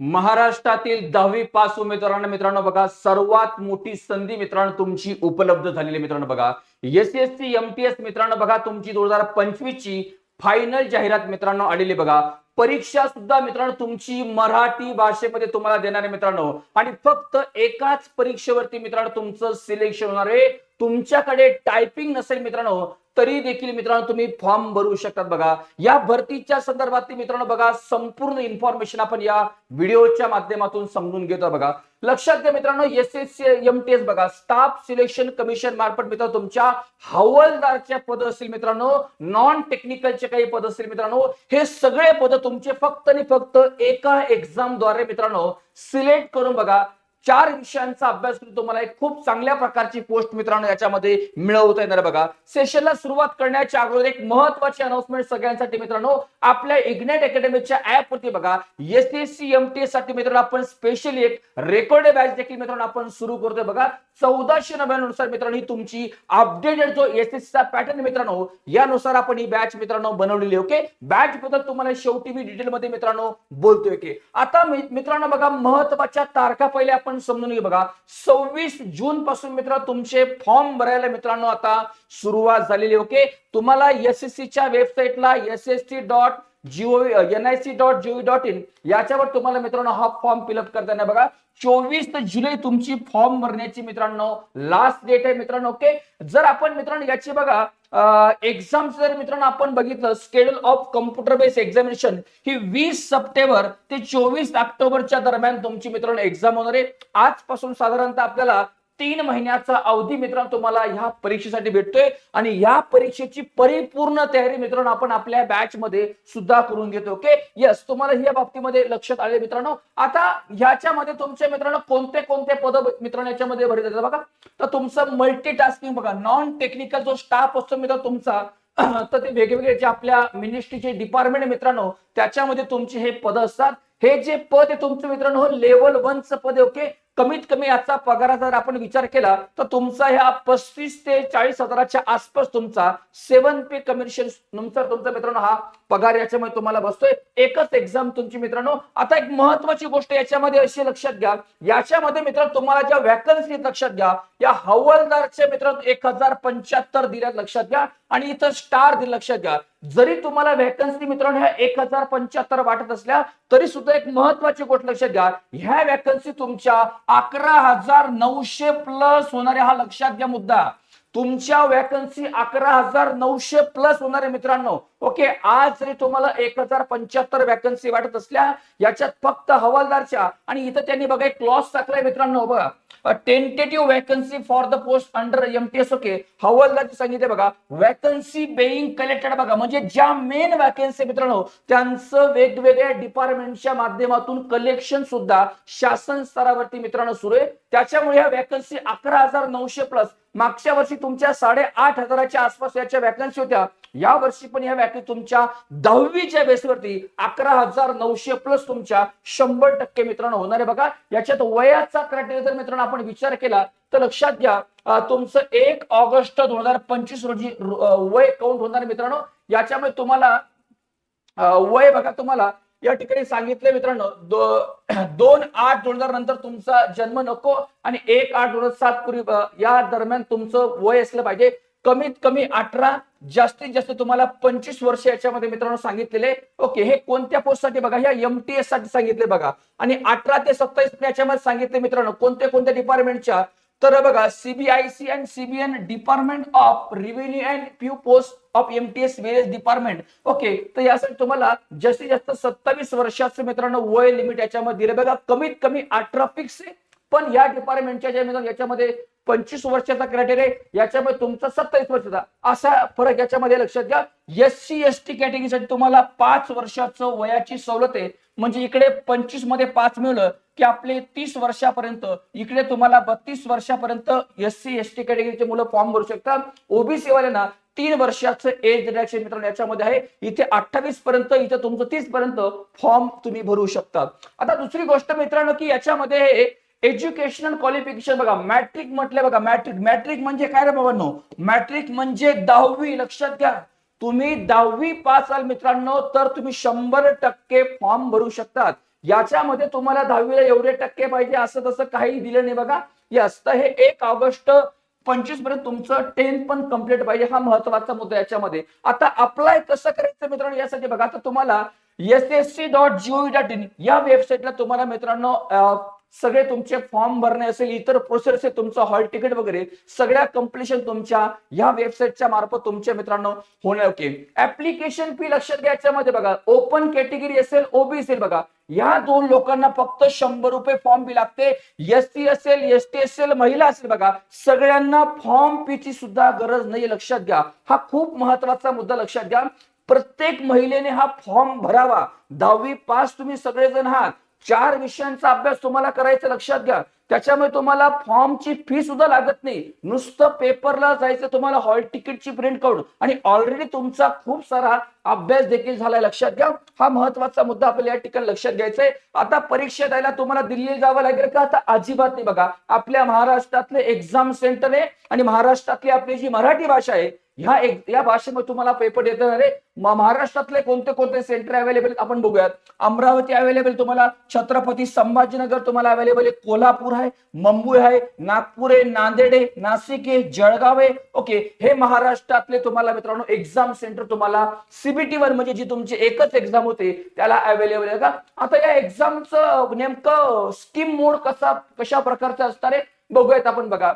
महाराष्ट्रातील दहावी पास उमेदवारांना मित्रांनो बघा सर्वात मोठी संधी मित्रांनो तुमची उपलब्ध झालेली मित्रांनो बघा. S S C M T S मित्रांनो बघा तुमची दोन हजार पंचवीस ची फायनल जाहिरात मित्रांनो आलेली बघा. परीक्षा सुद्धा मित्रांनो तुमची मराठी भाषेमध्ये तुम्हाला देणार आहे मित्रांनो. आणि फक्त एकाच परीक्षेवरती मित्रांनो तुमचं सिलेक्शन होणार आहे. तुमच्याकडे टायपिंग नसेल मित्रांनो तरी देखील मित्रांनो तुम्ही फॉर्म भरू शकतात बघा. या भरतीच्या संदर्भातली मित्रांनो बघा संपूर्ण इन्फॉर्मेशन आपण या व्हिडिओच्या माध्यमातून समजून घेतो बघा. लक्षात घ्या मित्रांनो S S C M T S बघा स्टाफ सिलेक्शन कमिशन मार्फत मित्रांनो तुमच्या हवालदारच्या पद असतील मित्रांनो नॉन टेक्निकलचे काही पद असतील मित्रांनो हे सगळे पद तुमचे फक्त आणि फक्त एका एक्झामद्वारे मित्रांनो सिलेक्ट करून बघा. चार विषयांचा अभ्यास करून तुम्हाला एक खूप चांगल्या प्रकारची पोस्ट मित्रांनो याच्यामध्ये मिळवता येणार बघा. सेशनला सुरुवात करण्याच्या अगोदर एक महत्वाची अनाउन्समेंट सगळ्यांसाठी मित्रांनो आपल्या इग्नेट अकॅडमीच्या ऍप वरती बघा. S S C M T एससाठी मित्रांनो आपण स्पेशली एक रेकॉर्ड बॅच देखील मित्रांनो आपण सुरू करतोय बघा. चौदाशे नव्यानुसार मित्रांनो ही तुमची अपडेटेड जो एस एस चा पॅटर्न मित्रांनो यानुसार आपण ही बॅच मित्रांनो बनवलेली ओके बॅच बद्दल तुम्हाला शेवटी मी डिटेल मध्ये मित्रांनो बोलतोय की आता मित्रांनो बघा महत्त्वाच्या तारखा पहिले आपण समजून घे बघा सव्वीस जून पासून मित्र तुमचे फॉर्म भरायला मित्रांनो आता सुरुवात झालेली ओके? तुम्हाला एस एस च्या वेबसाईटला S S T dot gov N I C dot gov dot in याच्यावर तुम्हाला मित्रांनो हा फॉर्म फिलअप करताना बघा चोवीस जुलै तुमची फॉर्म भरण्याची मित्रांनो लास्ट डेट आहे मित्रांनो ओके? जर आपण मित्रांनो याची बघा एक्झाम जर मित्रांनो आपण बघितलं schedule of computer based examination ही वीस सप्टेंबर ते चोवीस ऑक्टोबरच्या दरम्यान तुमची मित्रांनो एक्झाम होणार आहे. आजपासून साधारणतः आपल्याला तीन महिन्याचा अवधी मित्रांनो तुम्हाला ह्या परीक्षेसाठी भेटतोय. आणि या परीक्षेची परिपूर्ण तयारी मित्रांनो आपण आपल्या बॅच मध्ये सुद्धा करून घेतो ओके यस तुम्हाला या बाबतीमध्ये लक्षात आले मित्रांनो. आता ह्याच्यामध्ये तुमच्या मित्रांनो कोणते कोणते पद मित्रांनो याच्यामध्ये भरले जातात बघा. तर तुमचं मल्टीटास्किंग बघा नॉन टेक्निकल जो स्टाफ असतो मित्रांनो तुमचा तर ते वेगवेगळे जे आपल्या मिनिस्ट्रीचे डिपार्टमेंट मित्रांनो त्याच्यामध्ये तुमचे हे पद असतात. हे जे पद आहे तुमचं मित्रांनो हो, लेवल वनचं पद आहे ओके कमीत कमी याचा पगाराचा जर आपण विचार केला तर तुमचा ह्या पस्तीस ते चाळीस हजाराच्या आसपास तुमचा सेवन पे कमिशननुसार तुमचा मित्रांनो हा पगार याच्यामध्ये तुम्हाला बसतोय. एकच एक्झाम तुमची मित्रांनो आता एक महत्वाची गोष्ट याच्यामध्ये अशी लक्षात घ्या. याच्यामध्ये मित्रांनो तुम्हाला ज्या वॅकन्सी लक्षात घ्या. या हवालदारच्या मित्रांनो एक हजार पंच्याहत्तर दिल्यात लक्षात घ्या. आणि इथं स्टार दिलं लक्षात घ्या. जरी तुम्हाला वॅकन्सी मित्रांनो ह्या एक हजार पंच्याहत्तर वाटत असल्या तरी सुद्धा एक महत्वाची गोष्ट लक्षात घ्या. ह्या वॅकन्सी तुमच्या अकरा हजार नऊशे प्लस होणाऱ्या हा लक्षात घ्या मुद्दा. तुमच्या वॅकन्सी अकरा हजार नऊशे प्लस होणारे मित्रांनो ओके आज जरी तुम्हाला एक हजार पंच्याहत्तर वॅकन्सी वाटत असल्या याच्यात फक्त हवालदारच्या आणि इथं त्यांनी बघा एक क्लॉस टाकलाय मित्रांनो बघा. Tentative vacancy for the post under MTS okay. हवालदारची सांगितले बघा वॅकन्सी बेईंग कलेक्टेड बघा म्हणजे ज्या मेन वॅकन्सी मित्रांनो त्यांचं वेगवेगळ्या डिपार्टमेंटच्या माध्यमातून कलेक्शन सुद्धा शासन स्तरावरती मित्रांनो सुरू आहे. त्याच्यामुळे ह्या वॅकन्सी अकरा हजार नऊशे प्लस मागच्या वर्षी तुमच्या साडेआठ हजाराच्या आसपास याच्या वॅकन्सी होत्या. या वर्षी पण या वॅकन्सी तुमच्या दहावीच्या बेसवरती अकरा हजार नऊशे प्लस तुमच्या शंभर टक्के मित्रांनो होणार आहे. बघा याच्यात वयाचा क्रायटेरिया जर मित्रांनो आपण विचार केला तर लक्षात घ्या तुमचं एक ऑगस्ट दोन हजार पंचवीस रोजी वय काउंट होणार मित्रांनो. याच्यामुळे तुम्हाला वय बघा तुम्हाला या ठिकाणी सांगितले मित्रांनो दो- दोन आठ दोन हजार नंतर तुमचा जन्म नको आणि एक आठ दोन हजार सात पूर्वी या दरम्यान तुमचं वय असलं पाहिजे. कमीत कमी अठरा जास्तीत जास्त तुम्हाला पंचवीस वर्ष याच्यामध्ये मित्रांनो सांगितलेले. ओके हे कोणत्या पोस्टसाठी बघा? ह्या एमटीएससाठी सांगितले बघा. आणि अठरा ते सत्तावीस याच्यामध्ये सांगितले मित्रांनो कोणत्या कोणत्या डिपार्टमेंटच्या तर बघा CBIC and CBN department of revenue and few post of MTS various department okay तर यासाठी तुम्हाला जास्तीत जास्त सत्तावीस वर्षाचं मित्रांनो वय लिमिट याच्यामध्ये दिले. बघा कमीत कमी अठरा फिक्स आहे पण या डिपार्टमेंटच्या ज्या याच्यामध्ये पंचवीस वर्षाचा क्रायटेरिया आहे. याच्यामध्ये तुमचा सत्तावीस वर्षाचा. असा फरक याच्यामध्ये लक्षात घ्या. एस सी एस टी कॅटेगरीसाठी तुम्हाला पाच वर्षाचं वयाची सवलत आहे. म्हणजे इकडे पंचवीसमध्ये पाच मिळलं की आपले तीस वर्षापर्यंत इकडे तुम्हाला बत्तीस वर्षापर्यंत एस सी एस टी कॅटेगरीचे मुलं फॉर्म भरू शकतात. ओबीसी वाल्यांना तीन वर्षाचं एज रिडक्शन मित्रांनो याच्यामध्ये आहे. इथे अठ्ठावीस पर्यंत इथे तुमचं तीस पर्यंत फॉर्म तुम्ही भरू शकता. आता दुसरी गोष्ट मित्रांनो की याच्यामध्ये एज्युकेशनल क्वालिफिकेशन बघा मॅट्रिक म्हटलं बघा मॅट्रिक मॅट्रिक म्हणजे काय रे बाबांनो? मॅट्रिक म्हणजे दहावी लक्षात घ्या. तुम्ही दहावी पास आल मित्रांनो तर तुम्ही शंभर टक्के फॉर्म भरू शकतात. याच्यामध्ये तुम्हाला दहावीला एवढे टक्के पाहिजे असं तसं काही दिलं नाही बघा. यस तर हे एक ऑगस्ट पंचवीसपर्यंत तुमचं टेन पण कंप्लीट पाहिजे हा महत्त्वाचा मुद्दा याच्यामध्ये. आता अप्लाय कसं करायचं मित्रांनो यासाठी बघा. आता तुम्हाला S S C dot gov dot in या वेबसाईटला तुम्हाला मित्रांनो सगळे तुमचे फॉर्म भरणे असेल इतर प्रोसेस आहे तुमचं हॉल तिकीट वगैरे सगळ्या कम्प्लिशन तुमच्या या वेबसाईटच्या मार्फत तुमच्या मित्रांनो होणार ओके ऍप्लिकेशन फी लक्षात घ्यायच्यामध्ये बघा. ओपन कॅटेगरी असेल ओबीसी बघा. या दोन लोकांना फक्त शंभर रुपये फॉर्म फी लागते. एस असेल एस टी असेल महिला असेल बघा. सगळ्यांना फॉर्म फीची सुद्धा गरज नाही लक्षात घ्या. हा खूप महत्त्वाचा मुद्दा लक्षात घ्या. प्रत्येक महिलेने हा फॉर्म भरावा. दहावी पास तुम्ही सगळेजण आहात. चार विषयांचा अभ्यास तुम्हाला करायचा लक्षात घ्या. त्याच्यामुळे तुम्हाला फॉर्मची फी सुद्धा लागत नाही. नुसतं पेपरला जायचं तुम्हाला हॉल तिकीटची प्रिंट काढून. आणि ऑलरेडी तुमचा खूप सारा अभ्यास देखील झालाय. लक्षात घ्या हा महत्त्वाचा मुद्दा आपल्याला या ठिकाणी लक्षात घ्यायचा आहे आता परीक्षा द्यायला तुम्हाला दिल्ली जावं लागेल का? आता अजिबात नाही बघा. आपल्या महाराष्ट्रातले एक्झाम सेंटर आहे आणि महाराष्ट्रातली आपली जी मराठी भाषा आहे ह्या एक या भाषेमध्ये तुम्हाला पेपर येत येणार आहे. महाराष्ट्रातले कोणते कोणते सेंटर अवेलेबल आपण बघूयात. अमरावती अवेलेबल तुम्हाला छत्रपती संभाजीनगर तुम्हाला अवेलेबल आहे. कोल्हापूर आहे. मुंबई आहे नागपूर आहे नांदेड आहे नाशिक आहे जळगाव. आहे ओके हे महाराष्ट्रातले तुम्हाला मित्रांनो एक्झाम सेंटर तुम्हाला सीबीटी वर म्हणजे जी तुमची एकच एक्झाम होते त्याला अवेलेबल आहे का? आता या एक्झामचं नेमकं स्कीम मोड कसा कशा प्रकारचा असणार आहे बघूयात आपण बघा.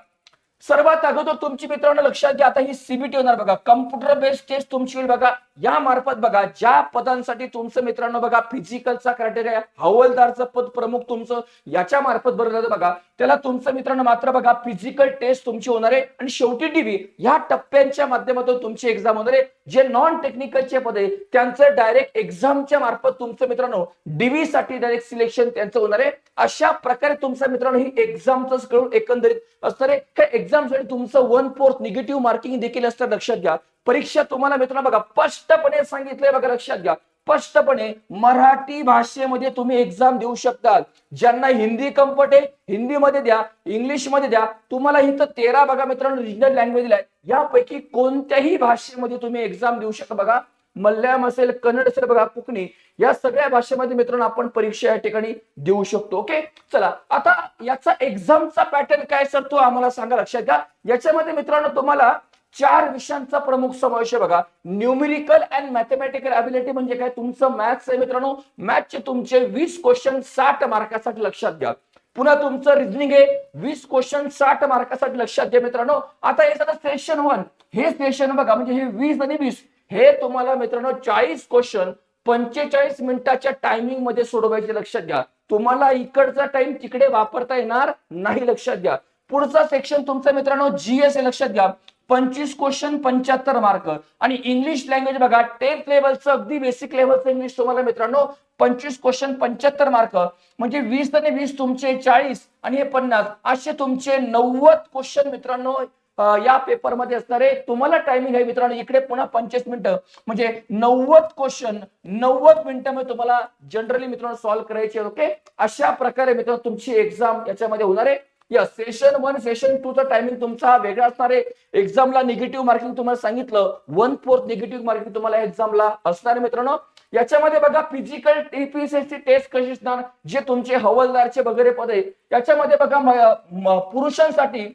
सर्वात अगोदर तुमची मित्रांनो लक्षात घ्या आता ही सीबीटी होणार बघा. कम्प्युटर बेस्ड टेस्ट तुमची होईल बघा. या मार्फत बघा ज्या पदांसाठी तुमचं मित्रांनो बघा फिजिकलचा क्रायटेरिया हवालदारचं पद प्रमुख तुमचं याच्या मार्फत बरोबर बघा. त्याला तुमचं मित्रांनो मात्र बघा फिजिकल टेस्ट तुमची होणार आहे. आणि शेवटी टीव्ही ह्या टप्प्यांच्या माध्यमातून तुमची एक्झाम होणार आहे. जे नॉन टेक्निकलचे पद आहे त्यांचं डायरेक्ट एक्झामच्या मार्फत तुमचं मित्रांनो डीव्ही साठी डायरेक्ट सिलेक्शन त्यांचं होणार आहे. अशा प्रकारे तुमचं मित्रांनो ही एक्झामचं कळून एकंदरीत असणार आहे. एक्झामसाठी तुमचं वन फोर्थ निगेटिव्ह मार्किंग देखील असतं लक्षात घ्या. परीक्षा तुम्हाला मित्रांनो बघा स्पष्टपणे सांगितलंय बघा लक्षात घ्या. स्पष्टपणे मराठी भाषेमध्ये तुम्ही एक्झाम देऊ शकतात. ज्यांना हिंदी कम्फर्ट आहे हिंदीमध्ये द्या इंग्लिशमध्ये द्या. तुम्हाला इथं तेरा बघा मित्रांनो रिजनल लँग्वेज दिलाय यापैकी कोणत्याही भाषेमध्ये तुम्ही एक्झाम देऊ शकता बघा. मल्याळम असेल कन्नड असेल बघा कोकणी. या सगळ्या भाषेमध्ये मित्रांनो आपण परीक्षा या ठिकाणी देऊ शकतो ओके? चला आता याचा एक्झामचा पॅटर्न काय सर तो आम्हाला सांगा लक्षात घ्या. याच्यामध्ये मित्रांनो तुम्हाला चार विषयांचा प्रमुख समावेश आहे बघा. न्यूमेरिकल अँड मॅथमॅटिकल अबिलिटी म्हणजे काय? तुमचं मॅथ्स आहे मित्रांनो. मॅथचे तुमचे वीस क्वेश्चन साठ मार्कासाठी लक्षात घ्या. पुन्हा तुमचं रिझनिंग आहे वीस क्वेश्चन साठ मार्कासाठी लक्षात घ्या मित्रांनो. आता हे झालं सेशन वन हे सेशन बघा म्हणजे हे वीस आणि वीस. हे तुम्हाला मित्रांनो चाळीस क्वेश्चन पंचेचाळीस मिनिटाच्या टायमिंगमध्ये सोडवायचे लक्षात घ्या. तुम्हाला इकडचा टाइम तिकडे वापरता येणार नाही लक्षात घ्या. पुढचा सेक्शन तुमचा मित्रांनो जीएस आहे लक्षात घ्या. पंचवीस क्वेश्चन पंच्याहत्तर मार्क आणि इंग्लिश लँग्वेज बघा टेन्थ लेवलचं अगदी बेसिक लेवलचं इंग्लिश तुम्हाला मित्रांनो पंचवीस क्वेश्चन पंच्याहत्तर मार्क म्हणजे वीस आणि वीस तुमचे चाळीस आणि हे पन्नास. असे तुमचे नव्वद क्वेश्चन मित्रांनो या पेपरमध्ये असणारे तुम्हाला टायमिंग आहे मित्रांनो इकडे पुन्हा पंचवीस मिनिटं. म्हणजे नव्वद क्वेश्चन नव्वद मिनिटांमध्ये तुम्हाला जनरली मित्रांनो सॉल्व्ह करायचे ओके अशा प्रकारे मित्रांनो तुमची एक्झाम याच्यामध्ये होणार आहे. या सेशन वन सेशन टू चा टायमिंग तुमचा वेगळा असणार आहे. एक्झामला निगेटिव्ह मार्किंग तुम्हाला सांगितलं वन फोर्थ निगेटिव्ह मार्किंग तुम्हाला एक्झामला असणार आहे मित्रांनो. याच्यामध्ये बघा फिजिकल टीपीएससी टेस्ट कशी असणार जे तुमचे हवालदारचे वगैरे पद आहे याच्यामध्ये बघा पुरुषांसाठी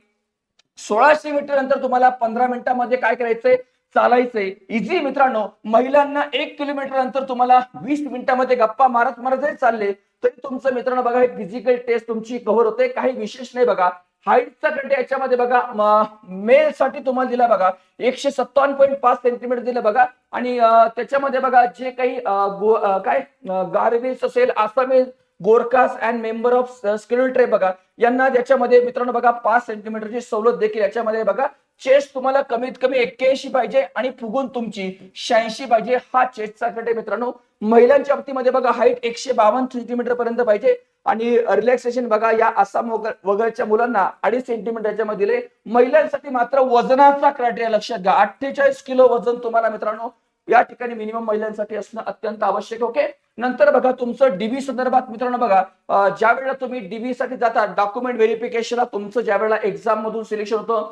सोळाशे मीटर नंतर तुम्हाला पंधरा मिनिटांमध्ये काय करायचंय? चालायचंय. इझी मित्रांनो महिलांना एक किलोमीटर नंतर तुम्हाला वीस मिनिटांमध्ये गप्पा मारत मारत जरी चालले तरी तुमचं मित्रांनो बघा हे फिजिकल टेस्ट तुमची कव्हर होते. काही विशेष नाही बघा. हाईटचा कंटे याच्यामध्ये बघा मेल साठी तुम्हाला दिला बघा एकशे सत्तावन्न पॉईंट पाच सेंटीमीटर दिलं बघा. आणि त्याच्यामध्ये बघा जे काही काय गार्बेज असेल आसामी गोरकास अँड मेंबर ऑफ स्किल ट्रे बघा. यांना याच्यामध्ये मित्रांनो बघा पाच सेंटीमीटरची सवलत देखील याच्यामध्ये बघा. चेस्ट तुम्हाला कमीत कमी एक्क्याऐंशी पाहिजे आणि फुगून तुमची शहाऐंशी पाहिजे. हा चेस्टचा कट आहे मित्रांनो. महिलांच्या बाबतीमध्ये बघा हाईट एकशे बावन्न सेंटीमीटर पर्यंत पाहिजे. आणि रिलॅक्सेशन बघा या आसाम वगैरेच्या मुलांना अडीच सेंटीमीटरच्या मध्ये दिले महिलांसाठी मात्र वजनाचा क्रायटेरिया लक्षात घ्या. अठ्ठेचाळीस किलो वजन तुम्हाला मित्रांनो या ठिकाणी मिनिमम महिलांसाठी असणं अत्यंत आवश्यक ओके नंतर बघा तुमचं डीबी संदर्भात मित्रांनो बघा ज्या वेळेला तुम्ही डीबी साठी जाता डॉक्युमेंट व्हेरिफिकेशनला तुमचं ज्या वेळेला एक्झाम मधून सिलेक्शन होतं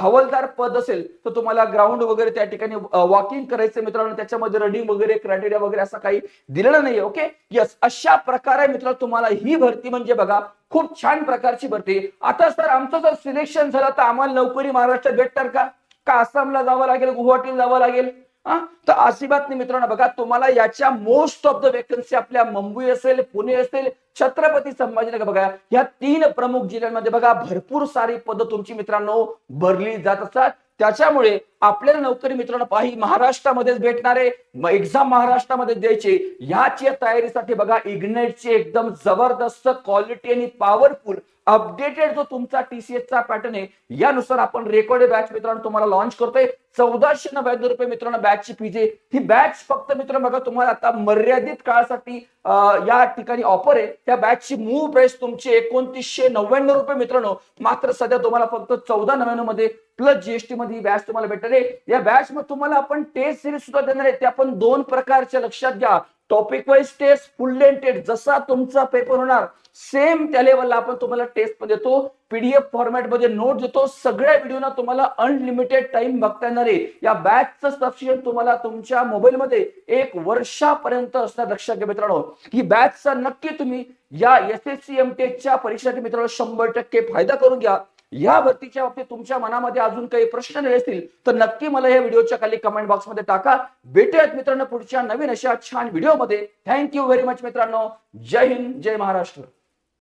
हवलदार पद असेल तर तुम्हाला ग्राउंड वगैरे त्या ठिकाणी वॉकिंग करायचं मित्रांनो त्याच्यामध्ये रनिंग वगैरे क्रायटेरिया वगैरे असं काही दिलेलं नाहीये ओके यस अशा प्रकारे मित्रांनो तुम्हाला ही भरती म्हणजे बघा खूप छान प्रकारची भरती. आता सर आमचं जर सिलेक्शन झालं तर आम्हाला नोकरी महाराष्ट्रात भेटणार का? का आसामला जावं लागेल गुवाहाटीला जावं लागेल? तर अजिबात नाही मित्रांनो बघा तुम्हाला याच्या मोस्ट ऑफ द वेकन्सी आपल्या मुंबई असेल पुणे असेल छत्रपती संभाजीनगर बघा या तीन प्रमुख जिल्ह्यांमध्ये बघा भरपूर सारी पदं तुमची मित्रांनो भरली जात असतात. त्याच्यामुळे आपल्याला नोकरी मित्रांनो पाही महाराष्ट्रामध्येच भेटणारे एक्झाम महाराष्ट्रामध्ये द्यायचे ह्याच्या तयारीसाठी बघा इग्नेटची एकदम जबरदस्त क्वालिटी आणि पॉवरफुल अपडेटेड जो तुमचा टीसीएस चा पॅटर्न आहे यानुसार आपण रेकॉर्ड बॅच मित्रांनो तुम्हाला लॉन्च करतोय. चौदाशे नव्याण्णव रुपये मित्रांनो बॅचची फीज आहे. ही बॅच फक्त मित्रांनो बघा तुम्हाला आता मर्यादित काळासाठी या ठिकाणी ऑफर आहे. त्या बॅचची मूळ प्राइस तुमची एकोणतीसशे नव्याण्णव रुपये मित्रांनो. मात्र सध्या तुम्हाला फक्त चौदा नव्याण्णवमध्ये प्लस जीएसटी मध्ये ही बॅच तुम्हाला भेटणार आहे. या बॅच मध्ये तुम्हाला आपण टेस्ट सिरीज सुद्धा देणार आहे. ते आपण दोन प्रकारच्या लक्षात घ्या. Topic wise test full test जसा तुमचा पेपर होणार सेम त्या लेवलला आपण तुम्हाला टेस्ट पण देतो. पीडीएफ फॉर्मॅटमध्ये नोट देतो. सगळ्या व्हिडिओना तुम्हाला अनलिमिटेड टाइम बघता येणार आहे. या बॅचचं सबस्क्रिप्शन तुम्हाला तुमच्या मोबाईलमध्ये एक वर्षापर्यंत असणार लक्षात घ्या मित्रांनो. ही बॅचचा नक्की तुम्ही या एस एस सी एम टेकच्या परीक्षेसाठी मित्रांनो शंभर टक्के फायदा करून घ्या. या भरतीच्या बाबतीत तुमच्या मनामध्ये अजून काही प्रश्न राहिले असतील तर नक्की मला या व्हिडिओच्या खाली कमेंट बॉक्समध्ये टाका. भेटूयात मित्रांनो पुढच्या नवीन अशा छान व्हिडिओमध्ये थँक्यू व्हेरी मच मित्रांनो. जय हिंद जय महाराष्ट्र.